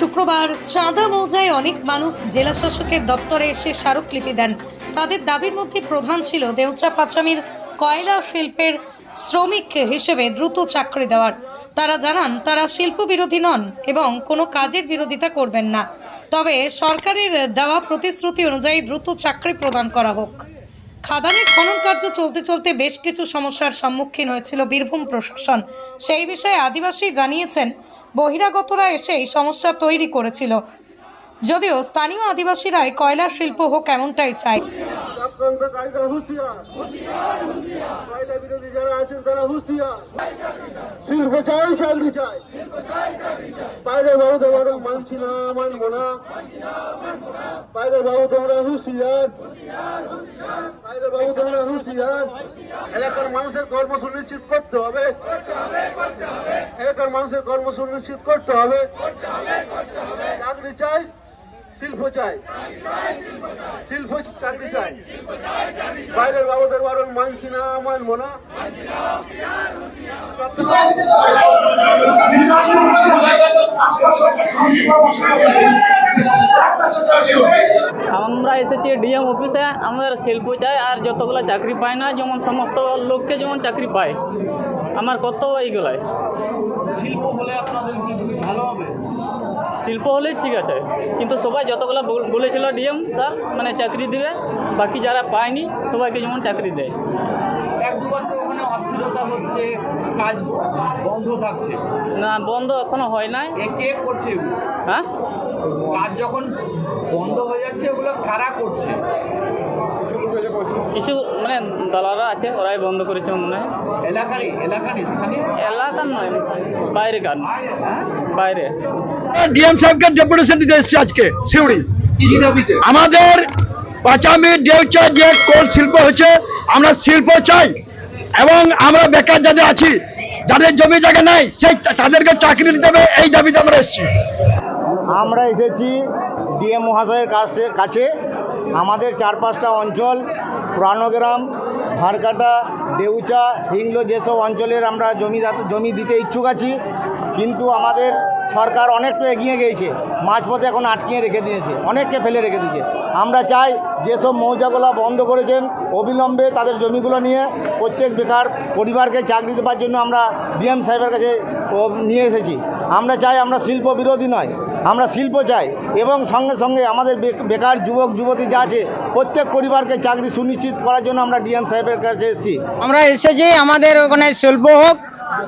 শুক্রবার চাঁদা মৌজায় অনেক মানুষ জেলা শাসকের দপ্তরে এসে স্মারকলিপি দেন। তাদের দাবির মধ্যে প্রধান ছিল দেউচা পাচামির কয়লা শিল্পের শ্রমিক হিসেবে দ্রুত চাকরি দেওয়ার। তারা জানান, তারা শিল্প বিরোধী নন এবং কোনো কাজের বিরোধিতা করবেন না। তবে সরকারের দেওয়া প্রতিশ্রুতি অনুযায়ী দ্রুত চাকরি প্রদান করা হোক। খাদানের খনন কার্য চলতে চলতে বেশ কিছু সমস্যার সম্মুখীন হয়েছিল বীরভূম প্রশাসন। সেই বিষয়ে আদিবাসী জানিয়েছেন, বহিরাগতরা এসে এই সমস্যা তৈরি করেছিল। যদিও স্থানীয় আদিবাসীরাই কয়লা শিল্প হোক এমনটাই চায়। আক্রান্তকারীরা হুঁশিয়ার। কয়লা বিরোধী যারা আছেন, তারা হুঁশিয়ার। শিল্প চাই চাকরি চাই। বাইরে বাবু তোমার মানছি না, মানবো না। বাইরে বাবু তোমরা হুঁশিয়ার। বাইরে বাবু তোমরা হুঁশিয়ার। এলাকার মানুষের কর্ম সুনিশ্চিত করতে হবে। এলাকার মানুষের কর্ম সুনিশ্চিত করতে হবে। চাকরি চাই। শিল্প চাই। শিল্প চাকরি চাই। বাইরের বাবুদের বারণ মানছি না মানবো না। আমরা এসেছি ডিএম অফিসে আমাদের শিল্প চাই আর যতগুলো চাকরি পায় না যেমন সমস্ত লোককে যেমন চাকরি পায় আমার কর্তব্য এইগুলাই। শিল্প হলে আপনাদের কি ভালো হবে? শিল্প হলেই ঠিক আছে। কিন্তু সবাই যতগুলো বল- বলেছিল ডিএম স্যার মানে চাকরি দিবে বাকি যারা পায়নি সবাইকে যেমন চাকরি দেয়। এক দুবার তো ওখানে অস্থিরতা হচ্ছে কাজ বন্ধ থাকছে। না বন্ধ এখনও হয় নাই। কে করছে হ্যাঁ? কাজ যখন বন্ধ হয়ে যাচ্ছে ওগুলো কারা করছে? কিছু মানে দালালরা আছে ওরাই বন্ধ করেছে মনে হয়। এলাকারই এলাকারই এলাকার নয় বাইরে? কার হ্যাঁ? বাইরে। ডিএম সাহেবকে ডেপুটেশন দিতে এসেছি আজকে সিউড়ি। আমাদের পাঁচামি দেউচা যে কোল শিল্প হচ্ছে আমরা শিল্প চাই এবং আমরা বেকার যাদের আছি যাদের জমি জায়গা নাই সেই তাদেরকে চাকরি দিতে হবে এই দাবিতে আমরা এসেছি। আমরা এসেছি ডিএম মহাশয়ের কাছে কাছে। আমাদের চার পাঁচটা অঞ্চল, পুরানোগ্রাম, ভারকাটা, দেউচা, হিংলো যেসব অঞ্চলের আমরা জমি জমি দিতে ইচ্ছুক আছি, কিন্তু আমাদের সরকার অনেকটা এগিয়ে গিয়েছে মাঝপথে এখন আটকিয়ে রেখে দিয়েছে, অনেককে ফেলে রেখে দিয়েছে। আমরা চাই যেসব মৌজাগুলো বন্ধ করেছেন, অবিলম্বে তাদের জমিগুলো নিয়ে প্রত্যেক বেকার পরিবারকে চাকরি দেওয়ার জন্য আমরা ডিএম সাহেবের কাছে নিয়ে এসেছি। আমরা চাই আমরা শিল্প বিরোধী নয় আমরা শিল্প চাই এবং সঙ্গে সঙ্গে আমাদের বে- বেকার যুবক যুবতী যা আছে প্রত্যেক পরিবারকে চাকরি সুনিশ্চিত করার জন্য আমরা ডিএম সাহেবের কাছে এসেছি। আমরা এসেছি আমাদের ওখানে শিল্প হোক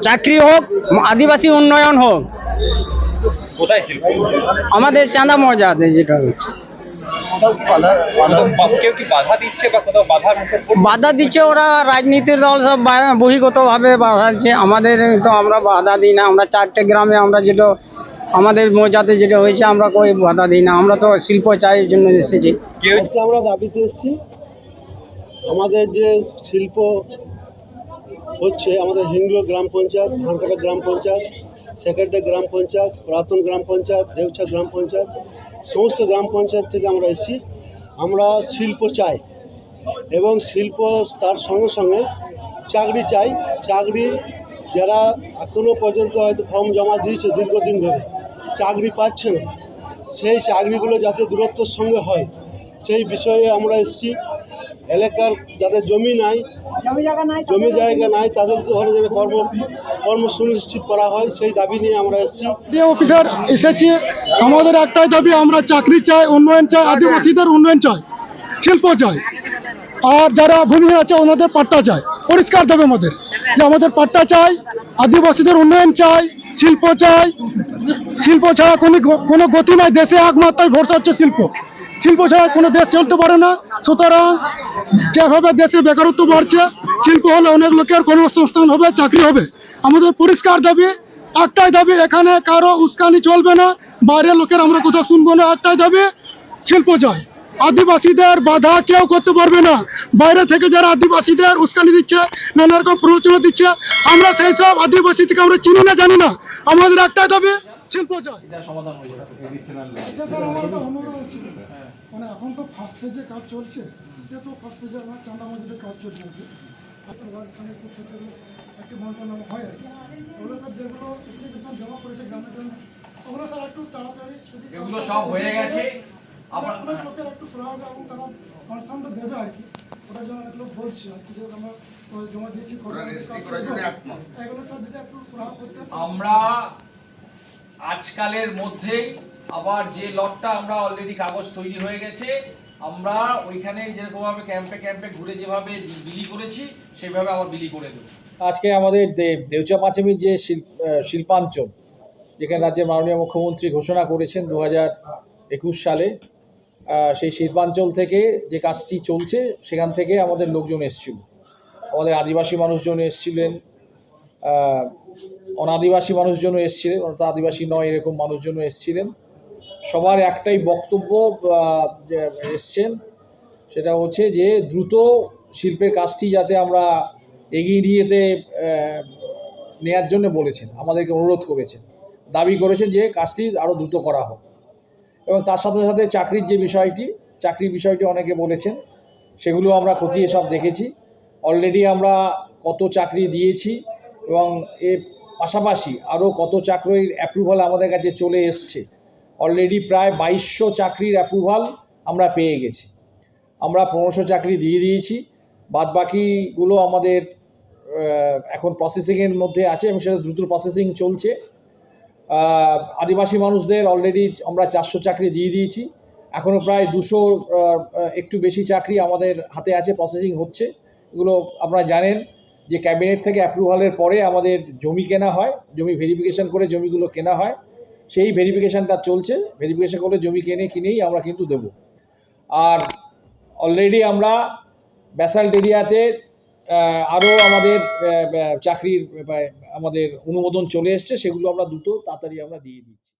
চাকরি হোক আদিবাসী উন্নয়ন হোক। কোথায় শিল্প? আমাদের চাঁদা মজাতে যেটা হচ্ছে। বাধা দিচ্ছে বা কোথাও বাধার মুখে বাধা দিচ্ছে ওরা রাজনীতির দল সব বহিঃগতভাবে বাধা দিচ্ছে। আমাদের তো আমরা বাধা দিই না আমরা চারটে গ্রামে আমরা যেটা আমাদের মৌজাতে যেটা হয়েছে, আমরা কই বাধা দিই না। আমরা তো শিল্প চাই জন্য এসেছি। আমরা দাবিতে এসেছি, আমাদের যে শিল্প হচ্ছে, আমাদের হিংলো গ্রাম পঞ্চায়েত, ধানকাটা গ্রাম পঞ্চায়েত সেক্রেটারি গ্রাম পঞ্চায়েত, পুরাতন গ্রাম পঞ্চায়েত, দেউচা গ্রাম পঞ্চায়েত, সমস্ত গ্রাম পঞ্চায়েত থেকে আমরা এসেছি। আমরা শিল্প চাই এবং শিল্প তার সঙ্গে সঙ্গে চাকরি চাই। চাকরি যারা এখনও পর্যন্ত হয়তো ফর্ম জমা দিয়েছে দীর্ঘদিন ধরে। চাকরি পাচ্ছে না। সেই চাকরিগুলো যাতে দূরত্বর সঙ্গে হয়, সেই বিষয়ে আমরা এসেছি। এলাকার যাদের জমি নাই, জমি জায়গা নাই, তাদের ঘরে যেন কর্ম কর্ম সুনিশ্চিত করা হয়, সেই দাবি নিয়ে আমরা এসেছি। অফিসার, এসেছি। আমাদের একটাই দাবি, আমরা চাকরি চাই, উন্নয়ন চাই, আদিবাসীদের উন্নয়ন চাই, শিল্প চাই। আর যারা ভূমিহীন আছে, ওনাদের পাট্টা চাই। পরিষ্কার দেবে আমাদের, যে আমাদের পাট্টা চাই, আদিবাসীদের উন্নয়ন চাই, শিল্প চাই শিল্প ছাড়া কোনো কোনো গতি নাই। দেশে একমাত্রই ভরসা হচ্ছে শিল্প। শিল্প ছাড়া কোনো দেশ চলতে পারে না। সুতরাং যেভাবে দেশে বেকারত্ব বাড়ছে, শিল্প হলে অনেক লোকের কর্মসংস্থান হবে, চাকরি হবে। আমাদের পরিষ্কার দাবি, একটাই দাবি, এখানে কারও উস্কানি চলবে না বাইরের লোকের আমরা কোথাও শুনব না, একটাই দাবি, শিল্প চাই আদিবাসীদের বাধা কেউ করতে পারবে না। বাইরে থেকে যারা আদিবাসীদের উস্কানি দিচ্ছে, নানা রকম প্ররোচনা দিচ্ছে, আমরা সেই সব আদিবাসী থেকে আমরা চিনি না, জানি না। আমাদের একটাই দাবি শিল্প চাই সমাধান হয়ে যাবে। আচ্ছা স্যার আমার একটা অনুরোধ ছিল মানে এখন তো ফার্স্ট পেজে কাজ চলছে। যেহেতু ফার্স্ট পেজে আমার চাঁদা মজুদের কাজ চলছে আর কি। আসলে ওয়ার্ড একটি বন্টন হয় আর কি। ওগুলো সব যেগুলো অ্যাপ্লিকেশন জমা করেছে গ্রামে গ্রামে ওগুলো স্যার একটু তাড়াতাড়ি যদি এগুলো সব হয়ে গেছে। আবার লোকের একটু সুরাহা এবং তারা কনসার্নটা দেবে আর কি। ওটার জন্য অনেক লোক বলছে আর কি যে আমরা জমা দিয়েছি এগুলো স্যার যদি একটু সুরাহা করতে আমরা আজকালের মধ্যেই আবার যে লটটা আমরা অলরেডি কাগজ তৈরি হয়ে গেছে, আমরা ওইখানে যেরকমভাবে ক্যাম্পে ক্যাম্পে ঘুরে যেভাবে বিলি করেছি, সেভাবে আবার বিলি করে দেবো। আজকে আমাদের দেউচা পাঁচামির যে শিল্প শিল্পাঞ্চল, যেখানে রাজ্যের মাননীয় মুখ্যমন্ত্রী ঘোষণা করেছেন দু একুশ সালে সেই শিল্পাঞ্চল থেকে যে কাজটি চলছে, সেখান থেকে আমাদের লোকজন এসেছিল। আমাদের আদিবাসী মানুষজন এসেছিলেন অনাদিবাসী মানুষজনও এসেছিলেন অর্থাৎ আদিবাসী নয় এরকম মানুষজনও এসেছিলেন। সবার একটাই বক্তব্য এসছেন সেটা হচ্ছে যে দ্রুত শিল্পের কাজটি যাতে আমরা এগিয়ে নিয়ে যেতে আহ, নেয়ার জন্য বলেছেন আমাদেরকে অনুরোধ করেছেন। দাবি করেছেন যে কাজটি আরও দ্রুত করা হোক। এবং তার সাথে সাথে চাকরির যে বিষয়টি চাকরির বিষয়টি অনেকে বলেছেন সেগুলো আমরা খতিয়ে সব দেখেছি। অলরেডি আমরা কত চাকরি দিয়েছি এবং এর পাশাপাশি আরও কত চাকরির অ্যাপ্রুভাল আমাদের কাছে চলে এসছে। অলরেডি প্রায় বাইশশো চাকরির অ্যাপ্রুভাল আমরা পেয়ে গেছি। আমরা পনেরোশো চাকরি দিয়ে দিয়েছি। বাদ বাকিগুলো আমাদের এখন প্রসেসিংয়ের মধ্যে আছে এবং সেটা দ্রুত প্রসেসিং চলছে। আদিবাসী মানুষদের অলরেডি আমরা চারশো চাকরি দিয়ে দিয়েছি। এখনও প্রায় দুশো একটু বেশি চাকরি আমাদের হাতে আছে প্রসেসিং হচ্ছে। এগুলো আপনারা জানেন। যে ক্যাবিনেট থেকে অ্যাপ্রুভালের পরে আমাদের জমি কেনা হয়, জমি ভেরিফিকেশান করে জমিগুলো কেনা হয়, সেই ভেরিফিকেশানটা চলছে ভেরিফিকেশন করে জমি কিনে কিনেই আমরা কিন্তু দেবো। আর অলরেডি আমরা ব্যাসাল্ট এরিয়াতে আরও আমাদের চাকরির আমাদের অনুমোদন চলে এসছে, সেগুলো আমরা দ্রুত তাড়াতাড়ি আমরা দিয়ে দিচ্ছি।